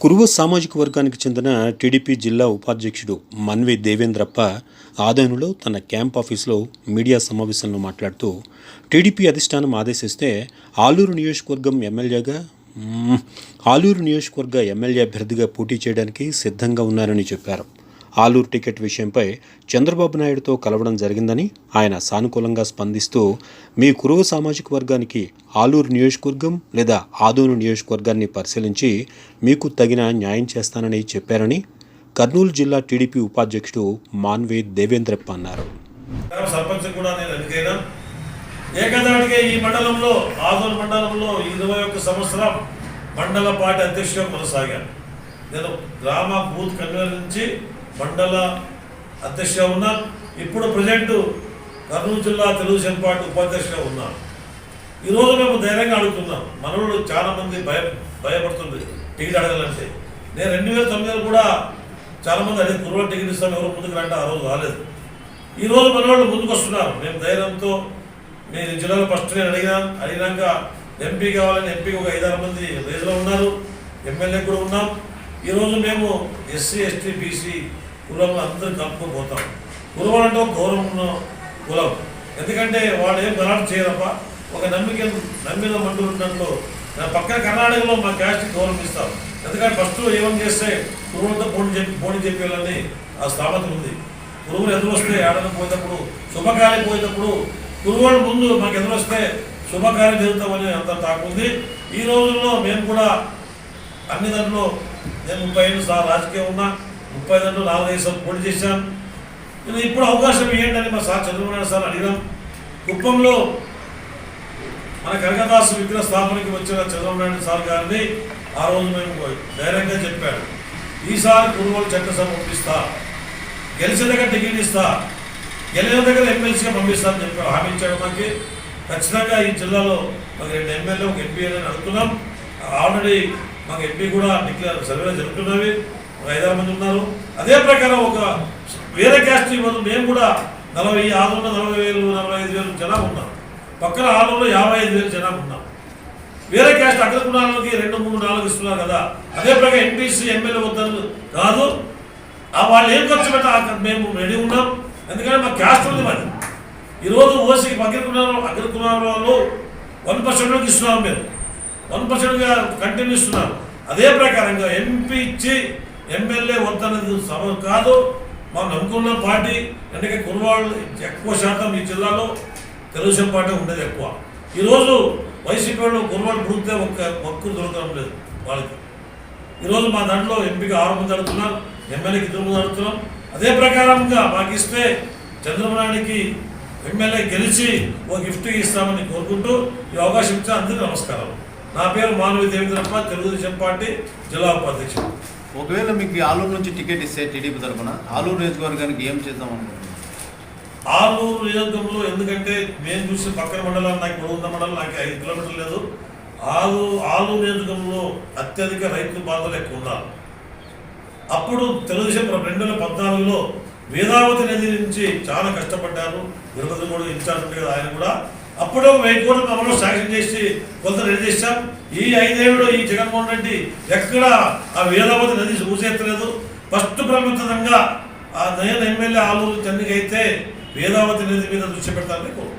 కురువ సామాజిక వర్గానికి చెందిన టీడీపీ జిల్లా ఉపాధ్యక్షుడు మన్వి దేవేంద్రప్ప ఆదోనులో తన క్యాంప్ ఆఫీసులో మీడియా సమావేశంలో మాట్లాడుతూ టీడీపీ అధిష్టానం ఆదేశిస్తే ఆలూరు నియోజకవర్గం ఎమ్మెల్యేగా ఆలూరు నియోజకవర్గ ఎమ్మెల్యే అభ్యర్థిగా పోటీ చేయడానికి సిద్ధంగా ఉన్నారని చెప్పారు. ఆలూరు టికెట్ విషయంపై చంద్రబాబు నాయుడుతో కలవడం జరిగిందని ఆయన సానుకూలంగా స్పందిస్తూ మీ కురువ సామాజిక వర్గానికి ఆలూరు నియోజకవర్గం లేదా ఆదోను నియోజకవర్గాన్ని పరిశీలించి మీకు తగిన న్యాయం చేస్తానని చెప్పారని కర్నూలు జిల్లా టీడీపీ ఉపాధ్యక్షుడు మాన్వే దేవేంద్రప్ప అన్నారు. ఏకదాటిగా ఈ మండలంలో ఆదోన్ మండలంలో ఇరవై ఒక్క సంవత్సరం మండల పార్టీ అధ్యక్షుడిగా కొనసాగాను. నేను గ్రామ బూత్ కన్వీనర్ నుంచి మండల అధ్యక్షుడిగా ఉన్నాను ఇప్పుడు ప్రజెంట్ కర్నూలు జిల్లా తెలుగుదేశం పార్టీ ఉపాధ్యక్షుడిగా ఉన్నాను ఈరోజు మేము ధైర్యంగా అడుగుతున్నాం. మనలో చాలామంది భయ భయపడుతుంది టికెట్ అడగాలంటే. నేను రెండు వేల తొమ్మిదిలో కూడా చాలామంది అడిగి కుర్ర టికెట్ ఇస్తాం ఎవరు ముందుకు రంటే ఆ రోజు రాలేదు. ఈ రోజు మన వాళ్ళు ముందుకు వస్తున్నారు. మేము ధైర్యంతో నేను జిల్లాలో ఫస్ట్ నేను అడిగినా అడిగినాక ఎంపీ కావాలని ఎంపీ ఒక ఐదారు మంది రేజులో ఉన్నారు. ఎమ్మెల్యే కూడా ఉన్నాం. ఈరోజు మేము ఎస్సీ ఎస్టీ బీసీ కులంలో అందరూ కలుపుకుపోతాం కులం అంటే ఒక గౌరవం ఉన్న కులం. ఎందుకంటే వాడు ఏం బలాడు చేయరప్ప. ఒక నమ్మిక నమ్మిన మండు ఉన్నట్లు పక్కన కర్ణాటకలో మా క్యాస్ట్ గౌరవం ఇస్తాం ఎందుకంటే ఫస్ట్ ఏమని చేస్తే కురువులతో పోటీ చెప్పి పోటీ చెప్పేయాలని ఆ స్థాపత ఉంది. గురువులు ఎదురు వస్తే ఆడడం పోయేటప్పుడు శుభకార్యం పోయేటప్పుడు పురుగుల ముందు మాకు ఎదురు వస్తే శుభకార్యం జరుగుతామని అంత తాకుంది ఈ రోజుల్లో మేము కూడా అన్ని దాంట్లో నేను ముప్పై ఏళ్ళు సార్ రాజకీయం ఉన్నా. ముప్పై రెండు నాలుగైదు సార్లు పోటీ చేశాను నేను ఇప్పుడు అవకాశం ఏంటని మా సార్ చంద్రబాబు సార్ అడిగాం కుప్పంలో మన కనకదాసు విగ్రహ స్థాపనకి వచ్చిన చంద్రబాబు నాయుడు సార్ గారిని ఆ రోజు మేము ధైర్యంగా చెప్పాడు ఈసారి కురుగోలు చట్టసభ పంపిస్తా. గెలిచిన దగ్గర టికెట్ ఇస్తా. గెలిచిన దగ్గర ఎమ్మెల్సీగా పంపిస్తా అని చెప్పాడు హామీ ఇచ్చాడు ఖచ్చితంగా ఈ జిల్లాలో మాకు రెండు ఎమ్మెల్యే ఒక ఎంపీ అని అడుగుతున్నాం. ఆల్రెడీ మాకు ఎంపీ కూడా డిక్లేర్ సర్వేలో జరుగుతున్నవి ఐదారు మంది ఉన్నారు. అదే ప్రకారం ఒక వేరే క్యాస్ట్ ఇవ్వదు మేము కూడా నలభై ఆరులో నలభై వేలు నలభై ఐదు వేలు జనాభా ఉన్నాం. పక్కన ఆరులో యాభై ఐదు వేలు జనాభా ఉన్నాం. వేరే క్యాస్ట్ అగ్రకులాలకి రెండు మూడు నాలుగు ఇస్తున్నారు కదా. అదే ప్రకారం ఎంపీసీ ఎమ్మెల్యే వద్దరు కాదు. ఆ వాళ్ళు ఏం ఖర్చు పెట్టా మేము రెడీ ఉన్నాం. ఎందుకంటే మా క్యాస్ట్ ఉంది మరి ఈరోజు ఓసీకి అగ్రకులాల అగ్రకులాల వాళ్ళు వన్ పర్సెంట్లోకి ఇస్తున్నాం మేము. వన్ పర్సెంట్గా కంటిన్యూ ఇస్తున్నారు. అదే ప్రకారంగా ఎంపీ ఇచ్చి ఎమ్మెల్యే వంతనది సభ కాదు. మనం నమ్ముకున్న పార్టీ అందుకే కుర్రవాళ్ళు ఎక్కువ శాతం ఈ జిల్లాలో తెలుగుదేశం పార్టీ ఉండేది ఎక్కువ. ఈరోజు వైసీపీ వాళ్ళు కుర్రవాళ్ళు పుడితే ఒక్క ఒక్కరు దొరకడం లేదు వాళ్ళకి. ఈరోజు మా దాంట్లో ఎంపీకి ఆరు మంది అడుగుతున్నారు ఎమ్మెల్యేకి ఇద్దరు మంది అడుగుతున్నాం అదే ప్రకారంగా మాకు ఇస్తే చంద్రబాబు నాయుడికి ఎమ్మెల్యే గెలిచి ఓ గిఫ్ట్ ఇస్తామని కోరుకుంటూ ఈ అవకాశం ఇచ్చా అందరికీ నమస్కారం నా పేరు మానవి దేవేంద్రప్ప తెలుగుదేశం పార్టీ జిల్లా ఉపాధ్యక్షుడు. ఒకవేళ మీకు ఆలూరు నుంచి టికెట్ ఇస్తే టీడీపీ తరఫున ఆలూరు నియోజకవర్గానికి ఏం చేద్దాం అనుకుంటున్నారు? ఆలూరు నియోజకంలో ఎందుకంటే మేము చూసి పక్కన మండలం నాకు మూడు వందల మండలం నాకు ఐదు కిలోమీటర్లు లేదు. ఆలు ఆలూరు నియోజకంలో అత్యధిక రైతు బాధలు ఎక్కువ ఉన్నారు. అప్పుడు తెలుగుదేశం రెండు వేల పద్నాలుగులో వేదావతి నది నుంచి చాలా కష్టపడ్డారు. తిరుపతి కూడా ఇన్ఛార్జ్ ఉండేది ఆయన కూడా. అప్పుడు వెయ్యి కోట్ల మనలో శాంక్షన్ చేసి కొంత రెడీ ఈ ఐదేళ్ళు ఈ జగన్మోహన్ రెడ్డి ఎక్కడ ఆ వేలావతి నది ఊసేత్తలేదు. ఫస్ట్ ప్రముఖంగా ఆ నేను ఎమ్మెల్యే ఆలూరు చెన్నైకి అయితే వేదావతి నది మీద దృష్టి పెడతానని కోరు